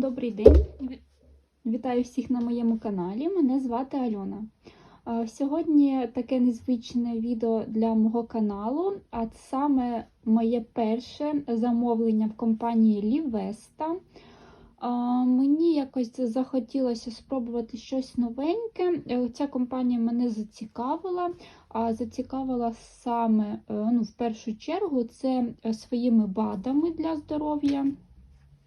Добрий день! Вітаю всіх на моєму каналі. Мене звати Альона. Сьогодні таке незвичне відео для мого каналу, а саме моє перше замовлення в компанії Лівеста. Мені якось захотілося спробувати щось новеньке. Е, Ця компанія мене зацікавила, а зацікавила саме е, ну, в першу чергу це своїми БАДами для здоров'я.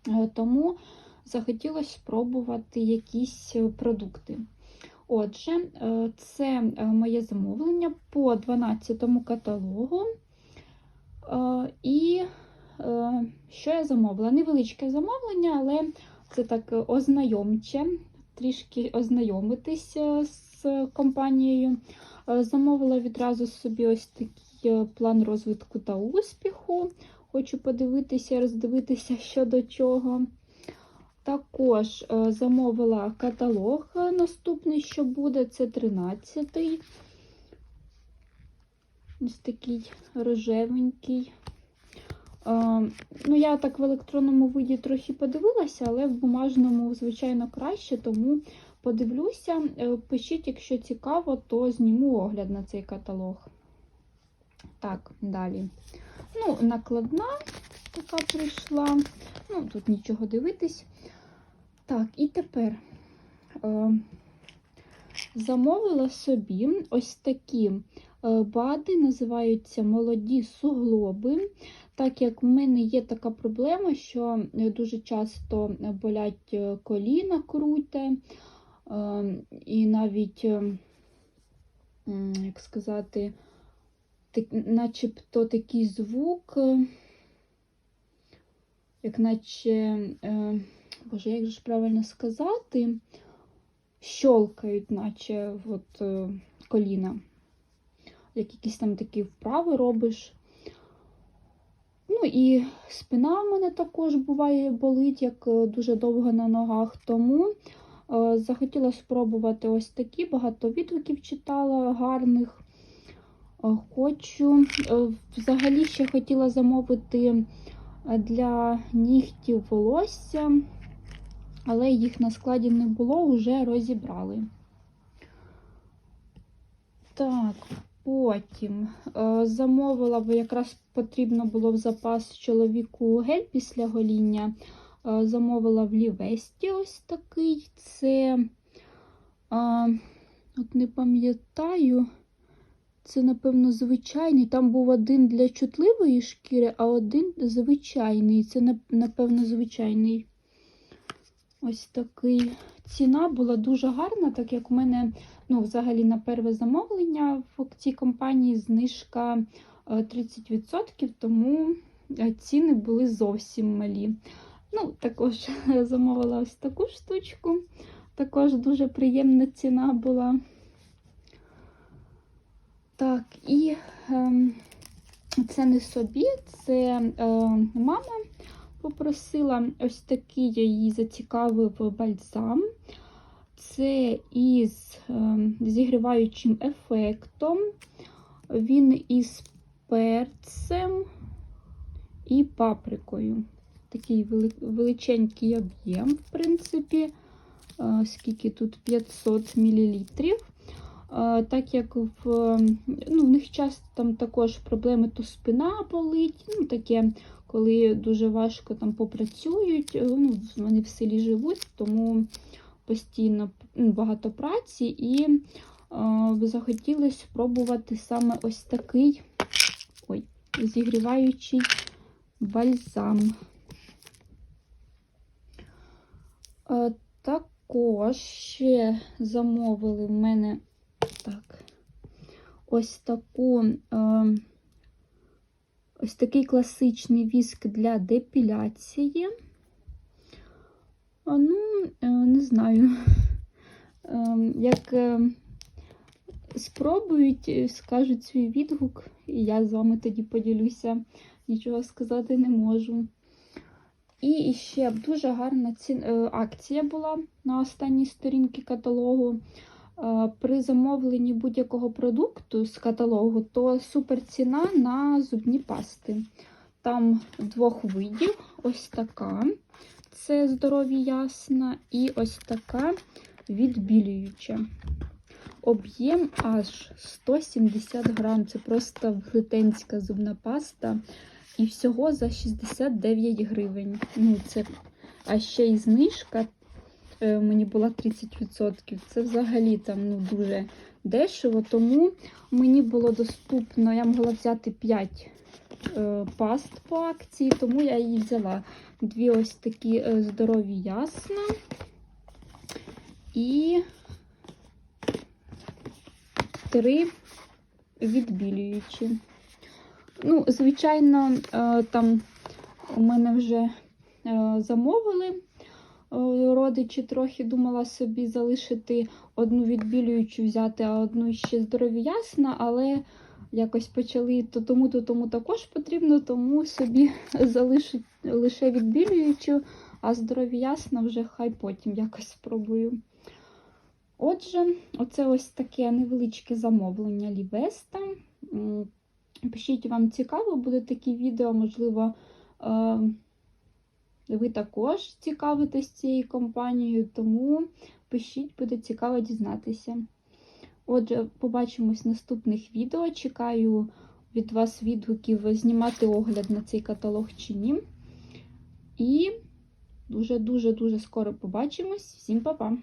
Е, Тому захотілося спробувати якісь е, продукти. Отже, е, це е, моє замовлення по 12 каталогу. І що я замовила? Невеличке замовлення, але це так ознайомче, трішки ознайомитися з компанією. Замовила відразу собі ось такий план розвитку та успіху. Хочу подивитися, роздивитися що до чого. Також е, замовила каталог е, наступний, що буде, це 13-й. Ось такий рожевенький. Е, Ну, я так в електронному виді трохи подивилася, але в бумажному, звичайно, краще, тому подивлюся. Пишіть, якщо цікаво, то зніму огляд на цей каталог. Так, далі. Ну, накладна така прийшла. Ну, тут нічого дивитись. Так, і тепер е, замовила собі ось такі е, бади, називаються молоді суглоби. Так як в мене є така проблема, що е, дуже часто болять е, коліна круте, і навіть, як сказати, начебто такий звук, як наче, е, боже, як же ж правильно сказати, щолкають, наче от, е, коліна. Як якісь там такі вправи робиш. Ну і спина в мене також буває болить, як е, дуже довго на ногах. Тому е, захотіла спробувати ось такі, багато відгуків читала гарних. Е, Хочу. е, Взагалі ще хотіла замовити для нігтів волосся, але їх на складі не було, вже розібрали. Так, потім е, замовила, бо якраз потрібно було в запас чоловіку гель після гоління. Е, замовила в Лівесті ось такий. Це, е, от не пам'ятаю, це, напевно, звичайний. Там був один для чутливої шкіри, а один звичайний. Це, напевно, звичайний. Ось такий. Ціна була дуже гарна, так як у мене, ну, взагалі, на перше замовлення в цій компанії знижка е, 30%, тому е, ціни були зовсім малі. Ну, також замовила ось таку штучку. Також дуже приємна ціна була. Так, і ем, це не собі, це е, мама попросила ось такий я її зацікавив бальзам. Це із ем, зігріваючим ефектом. Він із перцем і паприкою. Такий величенький об'єм, в принципі, Е, скільки тут 500 мл. Е, Так як в, ну, в них часто там також проблеми, то спина болить, ну, таке, коли дуже важко там попрацюють, е, ну, вони в селі живуть, тому постійно ну, багато праці, і е, захотіли спробувати саме ось такий ой, зігріваючий бальзам. Е, Також ще замовили в мене так, ось таку, е, ось такий класичний віск для депіляції. А, ну, е, не знаю, е, як спробують, скажуть свій відгук, і я з вами тоді поділюся. Нічого сказати не можу. І ще дуже гарна ці... акція була на останній сторінці каталогу. Е, При замовленні будь-якого продукту з каталогу, то суперціна на зубні пасти. Там двох видів, ось така. це здорові ясна, і ось така відбілююча. Об'єм аж 170 грам. Це просто велетенська зубна паста. І всього за 69 гривень. Ну, це, а ще й знижка мені була 30%. Це взагалі там ну, дуже дешево, тому мені було доступно, я могла взяти 5 е, паст по акції, тому я її взяла. Дві ось такі е, здорові ясна. І три відбілюючі. Ну, звичайно, е, там у мене вже е, замовили е, родичі трохи думала собі залишити одну відбілюючу взяти, а одну ще здорові ясна, але якось почали то тому, то тому також потрібно, тому собі залишу лише відбілюючу, а здорові ясна вже хай потім якось спробую. Отже, оце ось таке невеличке замовлення Лівеста. Пишіть, вам цікаво, буде такі відео, можливо, е, ви також цікавитесь цією компанією, тому пишіть, буде цікаво дізнатися. Отже, побачимось в наступних відео. Чекаю від вас відгуків знімати огляд на цей каталог чи ні. І дуже-дуже-дуже скоро побачимось. Всім па-па!